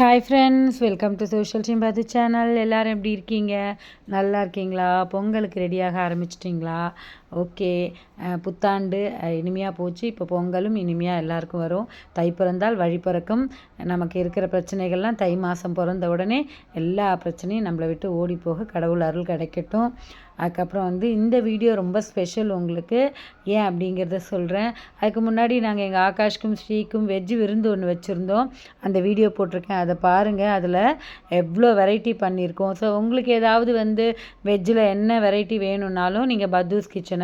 Hi friends welcome to social sympathy channel எல்லோரும் எப்படி இருக்கீங்க? நல்லா இருக்கீங்களா? பொங்கலுக்கு ரெடியாக ஆரம்பிச்சிட்டிங்களா? ஓகே. புத்தாண்டு இனிமையாக போச்சு. இப்போ பொங்கலும் இனிமையாக எல்லாருக்கும் வரும். தை பிறந்தால் வழி பிறக்கும். நமக்கு இருக்கிற பிரச்சனைகள்லாம் தை மாதம் பிறந்த உடனே எல்லா பிரச்சனையும் நம்மளை விட்டு ஓடி போக கடவுள் அருள் கிடைக்கட்டும். அதுக்கப்புறம் வந்து இந்த வீடியோ ரொம்ப ஸ்பெஷல் உங்களுக்கு. ஏன் அப்படிங்கிறத சொல்கிறேன் அதுக்கு முன்னாடி நாங்கள் எங்கள் ஆகாஷ்க்கும் ஸ்ரீக்கும் வெஜ்ஜு விருந்து ஒன்று வச்சுருந்தோம். அந்த வீடியோ போட்டிருக்கேன். அதை பாருங்கள் அதில் எவ்வளோ வெரைட்டி பண்ணியிருக்கோம். ஸோ உங்களுக்கு ஏதாவது வந்து வெஜ்ஜில் என்ன வெரைட்டி வேணும்னாலும் நீங்கள் பத்தூஸ் கிச்சன்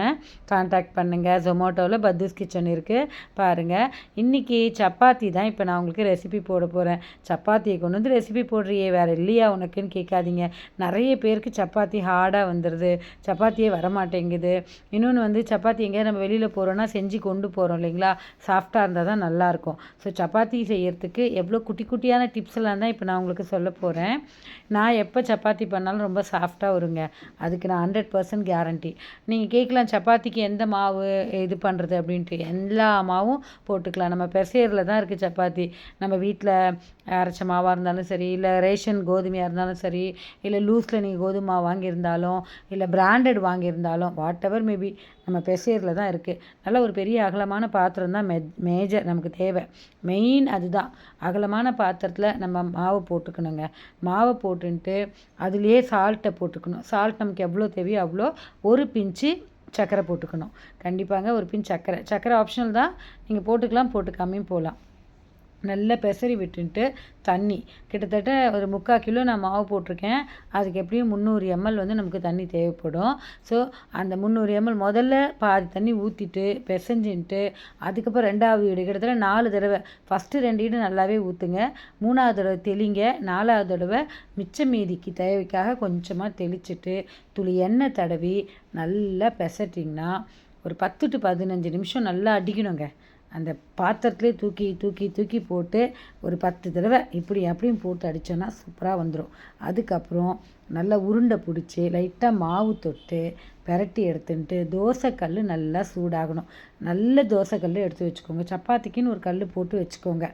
காண்டாக்ட் பண்ணுங்கள் ஜொமேட்டோவில் பத்தூஸ் கிச்சன் இருக்குது பாருங்கள் இன்றைக்கி சப்பாத்தி தான் இப்போ நான் உங்களுக்கு ரெசிபி போட போகிறேன் சப்பாத்தியை கொண்டு வந்து ரெசிபி போடுறியே. வேறு இல்லையா உனக்குன்னு கேட்காதீங்க. நிறைய பேருக்கு சப்பாத்தி ஹார்டாக வந்துடுது சப்பாத்தியே வரமாட்டேங்குது. இன்னொன்று வந்து சப்பாத்தி எங்கேயாவது நம்ம வெளியில் போகிறோன்னா செஞ்சு கொண்டு போகிறோம் இல்லைங்களா? சாஃப்டாக இருந்தால் தான் நல்லாயிருக்கும் ஸோ சப்பாத்தி செய்யறதுக்கு எவ்வளோ குட்டி குட்டியான டிப்ஸ் எல்லாம் தான் இப்போ நான் உங்களுக்கு சொல்ல போகிறேன் நான் எப்போ சப்பாத்தி பண்ணாலும் ரொம்ப சாஃப்டாக வருங்க. அதுக்கு நான் ஹண்ட்ரட் பர்சன்ட் கேரண்டி நீங்கள் கேட்கலாம் சப்பாத்திக்கு எந்த மாவு இது பண்ணுறது அப்படின்ட்டு எல்லா மாவும் போட்டுக்கலாம். நம்ம பெசையரில் தான் இருக்குது சப்பாத்தி. நம்ம வீட்டில் அரைச்ச மாவாக இருந்தாலும் சரி இல்லை ரேஷன் கோதுமையாக இருந்தாலும் சரி இல்லை லூஸில் நீங்கள் கோதுமை மாவு வாங்கியிருந்தாலும் இல்லை பிராண்டட் வாங்கியிருந்தாலும் வாட் எவர் மேபி நம்ம பெசையரில் தான் இருக்குது நல்ல ஒரு பெரிய அகலமான பாத்திரம் தான் மெ மேஜர் நமக்கு தேவை. மெயின் அதுதான். அகலமான பாத்திரத்தில் நம்ம மாவு போட்டுக்கணுங்க. மாவை போட்டுன்ட்டு அதுலேயே சால்ட்டை போட்டுக்கணும். சால்ட் நமக்கு எவ்வளோ தேவையோ அவ்வளோ ஒரு பிஞ்சு சக்கரை போட்டுக்கணும். கண்டிப்பாங்க ஒரு பின் சக்கரை. சக்கரை ஆப்ஷனல் தான். நீங்கள் போட்டுக்கலாம் போட்டுக்காமையும் போகலாம் நல்லா பெசரி விட்டுன்ட்டு தண்ணி. கிட்டத்தட்ட ஒரு முக்கால் கிலோ நான் மாவு போட்டிருக்கேன். அதுக்கு எப்படியும் முந்நூறு எம்எல் வந்து நமக்கு தண்ணி தேவைப்படும். ஸோ அந்த முந்நூறு எம்எல் முதல்ல பாதி தண்ணி ஊற்றிட்டு பிசைஞ்சின்ட்டு அதுக்கப்புறம் ரெண்டாவது வீடு கிட்டத்தட்ட நாலு தடவை ஃபஸ்ட்டு ரெண்டு வீடு நல்லாவே ஊற்றுங்க மூணாவது தடவை தெளிங்க. நாலாவது தடவை மிச்ச மீதிக்கு தேவைக்காக கொஞ்சமாக தெளிச்சிட்டு துளி எண்ணெய் தடவி நல்லா பெசட்டிங்கன்னா ஒரு பத்து டு பதினஞ்சு நிமிஷம் நல்லா அடிக்கணுங்க. அந்த பாத்திரத்துலேயே தூக்கி தூக்கி தூக்கி போட்டு ஒரு பத்து தடவை இப்படி அப்படியும் போட்டு அடித்தோன்னா சூப்பராக வந்துடும் அதுக்கப்புறம் நல்லா உருண்டை பிடிச்சி லைட்டாக மாவு தொட்டு பெரட்டி எடுத்துன்ட்டு தோசைக்கல் நல்லா சூடாகணும். நல்ல தோசைக்கல் எடுத்து வச்சுக்கோங்க. சப்பாத்திக்குன்னு ஒரு கல் போட்டு வச்சுக்கோங்க.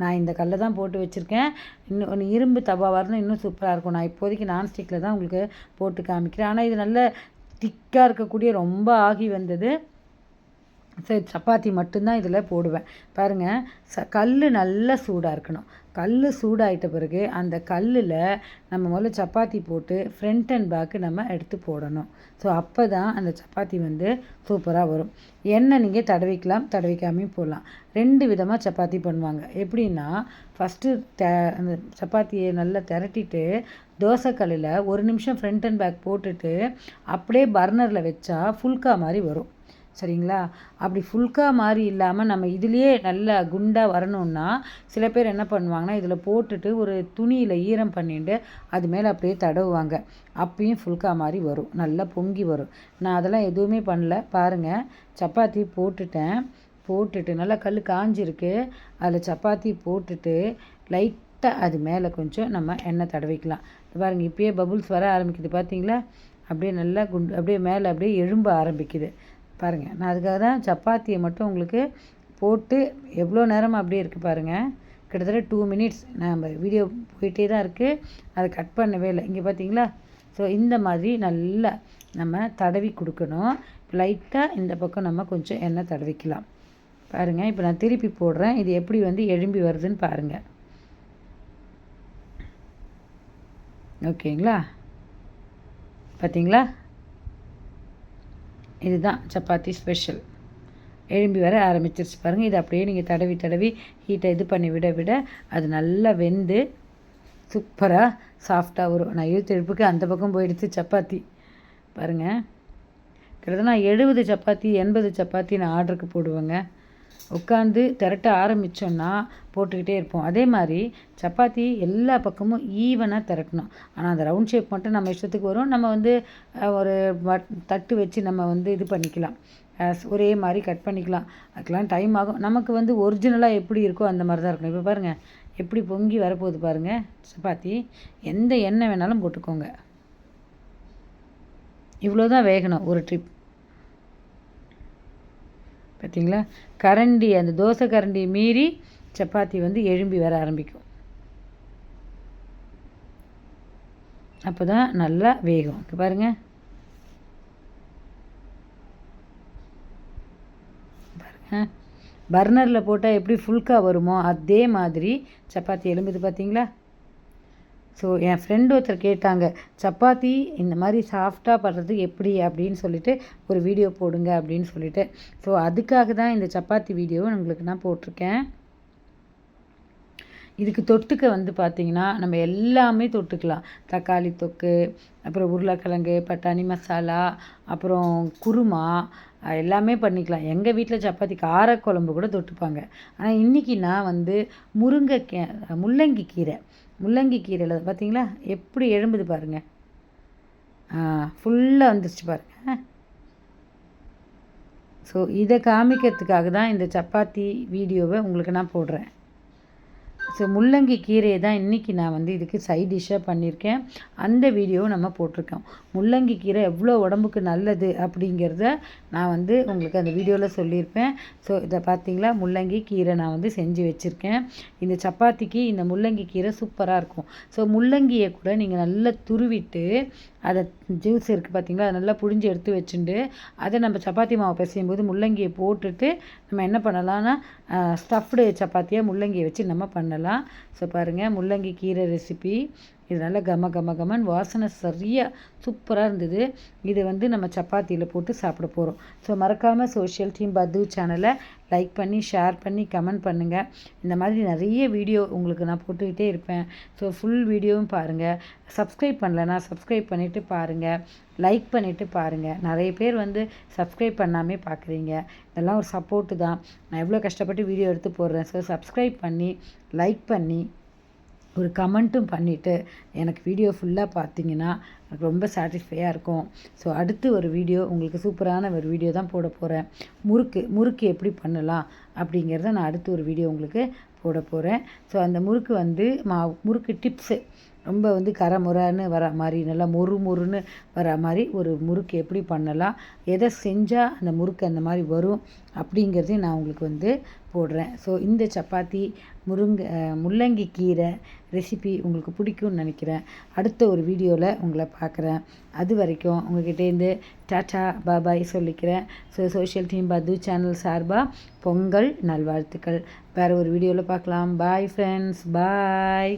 நான் இந்த கல்லை தான் போட்டு வச்சுருக்கேன். இன்னும் இரும்பு தவாவாக இருந்தால் இன்னும் சூப்பராக இருக்கும். நான் இப்போதைக்கு நான்ஸ்டிக்கில் தான் உங்களுக்கு போட்டு காமிக்கிறேன். ஆனால் இது நல்ல திக்காக இருக்கக்கூடிய ரொம்ப ஆகி வந்தது. சரி சப்பாத்தி மட்டும்தான் இதில் போடுவேன். பாருங்கள் ச கல் நல்லா சூடாக இருக்கணும். கல் சூடாயிட்ட பிறகு அந்த கல்லில் நம்ம முதல்ல சப்பாத்தி போட்டு ஃப்ரண்ட் அண்ட் பேக்கு நம்ம எடுத்து போடணும். ஸோ அப்போ தான் அந்த சப்பாத்தி வந்து சூப்பராக வரும். எண்ணெய் நீங்கள் தடவிக்கலாம் தடவிக்காமையும் போடலாம். ரெண்டு விதமாக சப்பாத்தி பண்ணுவாங்க. எப்படின்னா ஃபஸ்ட்டு த அந்த சப்பாத்தியை நல்லா திரட்டிட்டு தோசைக்கல்லில் ஒரு நிமிஷம் ஃப்ரண்ட் அண்ட் பேக் போட்டுட்டு அப்படியே பர்னரில் வச்சா ஃபுல்கா மாதிரி வரும். சரிங்களா? அப்படி ஃபுல்கா மாதிரி இல்லாமல் நம்ம இதுலேயே நல்லா குண்டாக வரணுன்னா சில பேர் என்ன பண்ணுவாங்கன்னா இதில் போட்டுட்டு ஒரு துணியில் ஈரம் பண்ணிட்டு அது மேலே அப்படியே தடவுவாங்க. அப்பயும் ஃபுல்கா மாதிரி வரும். நல்லா பொங்கி வரும். நான் அதெல்லாம் எதுவுமே பண்ணல. பாருங்கள் சப்பாத்தி போட்டுட்டேன். போட்டுட்டு நல்லா கல் காஞ்சிருக்கு. அதில் சப்பாத்தி போட்டுட்டு லைட்டாக அது மேலே கொஞ்சம் நம்ம எண்ணெய் தடவிக்கலாம். பாருங்கள் இப்போயே பபுள்ஸ் வர ஆரம்பிக்குது. பார்த்தீங்களா அப்படியே நல்லா குண்டு அப்படியே மேலே அப்படியே எழும்ப ஆரம்பிக்குது. பாருங்கள் நான் அதுக்காக தான் சப்பாத்தியை மட்டும் உங்களுக்கு போட்டு எவ்வளோ நேரம் அப்படியே இருக்குது பாருங்கள் கிட்டத்தட்ட டூ மினிட்ஸ் நம்ம வீடியோ போயிட்டே தான் இருக்குது அதை கட் பண்ணவே இல்லை. இங்கே பார்த்தீங்களா ஸோ இந்த மாதிரி நல்லா நம்ம தடவி கொடுக்கணும். லைட்டாக இந்த பக்கம் நம்ம கொஞ்சம் எண்ணெய் தடவிக்கலாம். பாருங்கள் இப்போ நான் திருப்பி போடுறேன். இது எப்படி வந்து எழும்பி வருதுன்னு பாருங்கள் ஓகேங்களா பார்த்தீங்களா இதுதான் சப்பாத்தி ஸ்பெஷல். எழும்பி வர ஆரம்பிச்சிருச்சு பாருங்கள் இது அப்படியே நீங்கள் தடவி தடவி ஹீட்டை இது பண்ணி விட விட அது நல்லா வெந்து சூப்பராக சாஃப்டாக வரும். நான் இருபத்தி எழுப்புக்கு அந்த பக்கம் போயிடுச்சு சப்பாத்தி. பாருங்கள் கிட்டத்தட்ட நான் எழுபது சப்பாத்தி எண்பது சப்பாத்தி நான் ஆர்டருக்கு போடுவேங்க. உட்காந்து திரட்ட ஆரம்பித்தோன்னா போட்டுக்கிட்டே இருப்போம். அதே மாதிரி சப்பாத்தி எல்லா பக்கமும் ஈவனாக திரட்டணும். ஆனால் அந்த ரவுண்ட் ஷேப் மட்டும் நம்ம இஷ்டத்துக்கு வரும். நம்ம வந்து ஒரு தட்டு வச்சு நம்ம வந்து இது பண்ணிக்கலாம். ஒரே மாதிரி கட் பண்ணிக்கலாம். அதுக்கெலாம் டைம் ஆகும். நமக்கு வந்து ஒரிஜினலாக எப்படி இருக்கோ அந்த மாதிரி தான் இருக்கணும். இப்போ பாருங்கள் எப்படி பொங்கி வரப்போகுது பாருங்கள் சப்பாத்தி எந்த எண்ணெய் வேணாலும் போட்டுக்கோங்க. இவ்வளோ தான் வேகணும் ஒரு ட்ரிப் பார்த்திங்களா கரண்டி அந்த தோசை கரண்டி மீறி சப்பாத்தி வந்து எழும்பி வர ஆரம்பிக்கும். அப்போ தான் நல்லா வேகும். இங்கே பாருங்கள் பர்னரில் போட்டால் எப்படி ஃபுல்காக வருமோ அதே மாதிரி சப்பாத்தி எலும்புது பார்த்தீங்களா ஸோ என் ஃப்ரெண்டு ஒருத்தர் கேட்டாங்க சப்பாத்தி இந்த மாதிரி சாஃப்டாக பண்ணுறது எப்படி? அப்படின்னு சொல்லிட்டு ஒரு வீடியோ போடுங்க அப்படின்னு சொல்லிட்டு. ஸோ அதுக்காக தான் இந்த சப்பாத்தி வீடியோவை உங்களுக்கு நான் போட்டிருக்கேன். இதுக்கு தொட்டுக்க வந்து பார்த்திங்கன்னா நம்ம எல்லாமே தொட்டுக்கலாம். தக்காளி தொக்கு அப்புறம் உருளைக்கிழங்கு பட்டாணி மசாலா அப்புறம் குருமா எல்லாமே பண்ணிக்கலாம். எங்கள் வீட்டில் சப்பாத்தி காரக்குழம்பு கூட தொட்டுப்பாங்க. ஆனால் இன்றைக்கி நான் வந்து முருங்கைக்கீ முள்ளங்கி கீரை. முள்ளங்கி கீரையில் பார்த்தீங்களா எப்படி எழும்புது பாருங்கள் ஃபுல்லாக வந்துருச்சு பாருங்கள் ஸோ இதை காமிக்கிறதுக்காக தான் இந்த சப்பாத்தி வீடியோவை உங்களுக்கு நான் போடுறேன். ஸோ முள்ளங்கி கீரையை தான் இன்றைக்கி நான் வந்து இதுக்கு சைட் டிஷ்ஷாக பண்ணியிருக்கேன். அந்த வீடியோவை நம்ம போட்டிருக்கோம். முள்ளங்கி கீரை எவ்வளோ உடம்புக்கு நல்லது அப்படிங்கிறத நான் வந்து உங்களுக்கு அந்த வீடியோவில் சொல்லியிருப்பேன். ஸோ இதை பார்த்தீங்களா? முள்ளங்கி கீரை நான் வந்து செஞ்சு வச்சுருக்கேன். இந்த சப்பாத்திக்கு இந்த முள்ளங்கி கீரை சூப்பராக இருக்கும். ஸோ முள்ளங்கியை கூட நீங்கள் நல்லா துருவிட்டு அதை ஜூஸ் இருக்குது பார்த்தீங்களா அதை நல்லா புழிஞ்சு எடுத்து வச்சுட்டு அதை நம்ம சப்பாத்தி மாவு பிசையும் போது முள்ளங்கியை போட்டுட்டு நம்ம என்ன பண்ணலாம்னா ஸ்டஃப்டு சப்பாத்தியாக முள்ளங்கியை வச்சு நம்ம பண்ணலாம். ஸோ பாருங்கள் முள்ளங்கி கீரை ரெசிபி இது நல்லா கம கம கமன் வாசனை சரியாக சூப்பராக இருந்தது. இதை வந்து நம்ம சப்பாத்தியில் போட்டு சாப்பிட போகிறோம் ஸோ மறக்காமல் சோஷியல் டீம் பத்து சேனலை லைக் பண்ணி ஷேர் பண்ணி கமெண்ட் பண்ணுங்கள் இந்த மாதிரி நிறைய வீடியோ உங்களுக்கு நான் போட்டுக்கிட்டே இருப்பேன். ஸோ ஃபுல் வீடியோவும் பாருங்கள் சப்ஸ்கிரைப் பண்ணலன்னா சப்ஸ்கிரைப் பண்ணிவிட்டு பாருங்கள் லைக் பண்ணிவிட்டு பாருங்கள் நிறைய பேர் வந்து சப்ஸ்கிரைப் பண்ணாமே பார்க்குறீங்க இதெல்லாம் ஒரு சப்போர்ட்டு தான். நான் எவ்வளோ கஷ்டப்பட்டு வீடியோ எடுத்து போடுறேன். ஸோ சப்ஸ்கிரைப் பண்ணி லைக் பண்ணி ஒரு கமெண்ட்டும் பண்ணிவிட்டு எனக்கு வீடியோ ஃபுல்லாக பார்த்தீங்கன்னா எனக்கு ரொம்ப சாட்டிஸ்ஃபையாக இருக்கும். ஸோ அடுத்து ஒரு வீடியோ உங்களுக்கு சூப்பரான ஒரு வீடியோ தான் போட போகிறேன் முறுக்கு முறுக்கு எப்படி பண்ணலாம் அப்படிங்கிறத நான் அடுத்து ஒரு வீடியோ உங்களுக்கு போட போகிறேன் ஸோ அந்த முறுக்கு வந்து மா முறுக்கு டிப்ஸு ரொம்ப வந்து கரமுறன்னு வர மாதிரி நல்லா மொறு மொறுன்னு வர மாதிரி ஒரு முறுக்கு எப்படி பண்ணலாம் எதை செஞ்சால் அந்த முறுக்கு அந்த மாதிரி வரும் அப்படிங்கிறதையும் நான் உங்களுக்கு வந்து போடுறேன். ஸோ இந்த சப்பாத்தி முருங்கை முள்ளங்கி கீரை ரெசிபி உங்களுக்கு பிடிக்கும்னு நினைக்கிறேன். அடுத்த ஒரு வீடியோவில் உங்களை பார்க்குறேன். அது வரைக்கும் உங்கள்கிட்டேருந்து டாட்டா பாபாய் சொல்லிக்கிறேன். ஸோ சோஷியல் டீம் பது சேனல் சார்பாக பொங்கல் நல்வாழ்த்துக்கள். வேறு ஒரு வீடியோவில் பார்க்கலாம். Bye friends bye